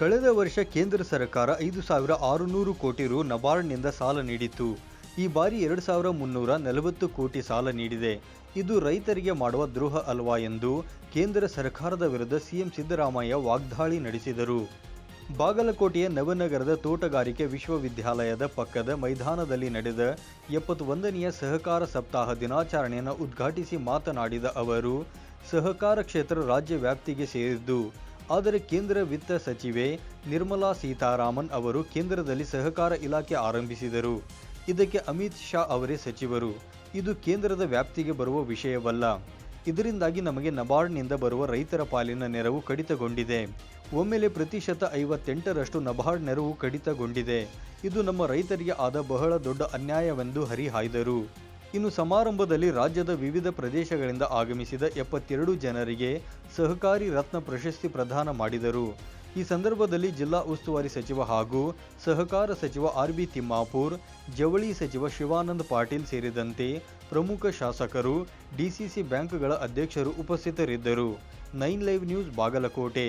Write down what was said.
ಕಳೆದ ವರ್ಷ ಕೇಂದ್ರ ಸರ್ಕಾರ ಐದು ಸಾವಿರ ಆರುನೂರು ಕೋಟಿ ರು ನಬಾರ್ಡ್ನಿಂದ ಸಾಲ ನೀಡಿತ್ತು. ಈ ಬಾರಿ ಎರಡು ಸಾವಿರ ಮುನ್ನೂರ ನಲವತ್ತು ಕೋಟಿ ಸಾಲ ನೀಡಿದೆ. ಇದು ರೈತರಿಗೆ ಮಾಡುವ ದ್ರೋಹ ಅಲ್ವಾ ಎಂದು ಕೇಂದ್ರ ಸರ್ಕಾರದ ವಿರುದ್ಧ ಸಿಎಂ ಸಿದ್ದರಾಮಯ್ಯ ವಾಗ್ದಾಳಿ ನಡೆಸಿದರು. ಬಾಗಲಕೋಟೆಯ ನವನಗರದ ತೋಟಗಾರಿಕೆ ವಿಶ್ವವಿದ್ಯಾಲಯದ ಪಕ್ಕದ ಮೈದಾನದಲ್ಲಿ ನಡೆದ ಎಪ್ಪತ್ತೊಂದನೆಯ ಸಹಕಾರ ಸಪ್ತಾಹ ದಿನಾಚರಣೆಯನ್ನು ಉದ್ಘಾಟಿಸಿ ಮಾತನಾಡಿದ ಅವರು, ಸಹಕಾರ ಕ್ಷೇತ್ರ ರಾಜ್ಯ ವ್ಯಾಪ್ತಿಗೆ ಸೇರಿದ್ದು ಆದರೆ ಕೇಂದ್ರ ವಿತ್ತ ಸಚಿವೆ ನಿರ್ಮಲಾ ಸೀತಾರಾಮನ್ ಅವರು ಕೇಂದ್ರದಲ್ಲಿ ಸಹಕಾರ ಇಲಾಖೆ ಆರಂಭಿಸಿದರು. ಇದಕ್ಕೆ ಅಮಿತ್ ಶಾ ಅವರೇ ಸಚಿವರು. ಇದು ಕೇಂದ್ರದ ವ್ಯಾಪ್ತಿಗೆ ಬರುವ ವಿಷಯವಲ್ಲ. ಇದರಿಂದಾಗಿ ನಮಗೆ ನಬಾರ್ಡ್ನಿಂದ ಬರುವ ರೈತರ ಪಾಲಿನ ನೆರವು ಕಡಿತಗೊಂಡಿದೆ. ಒಮ್ಮೆಲೆ ಪ್ರತಿಶತ ಐವತ್ತೆಂಟರಷ್ಟು ನಬಾರ್ಡ್ ನೆರವು ಕಡಿತಗೊಂಡಿದೆ. ಇದು ನಮ್ಮ ರೈತರಿಗೆ ಆದ ಬಹಳ ದೊಡ್ಡ ಅನ್ಯಾಯವೆಂದು ಹರಿಹಾಯ್ದರು. ಇನ್ನು ಸಮಾರಂಭದಲ್ಲಿ ರಾಜ್ಯದ ವಿವಿಧ ಪ್ರದೇಶಗಳಿಂದ ಆಗಮಿಸಿದ ಎಪ್ಪತ್ತೆರಡು ಜನರಿಗೆ ಸಹಕಾರಿ ರತ್ನ ಪ್ರಶಸ್ತಿ ಪ್ರದಾನ ಮಾಡಿದರು. ಈ ಸಂದರ್ಭದಲ್ಲಿ ಜಿಲ್ಲಾ ಉಸ್ತುವಾರಿ ಸಚಿವ ಹಾಗೂ ಸಹಕಾರ ಸಚಿವ ಆರ್ ಬಿ ತಿಮ್ಮಾಪುರ್, ಜವಳಿ ಸಚಿವ ಶಿವಾನಂದ ಪಾಟೀಲ್ ಸೇರಿದಂತೆ ಪ್ರಮುಖ ಶಾಸಕರು ಡಿಸಿಸಿ ಬ್ಯಾಂಕ್ಗಳ ಅಧ್ಯಕ್ಷರು ಉಪಸ್ಥಿತರಿದ್ದರು. Nine live news Bagalkote.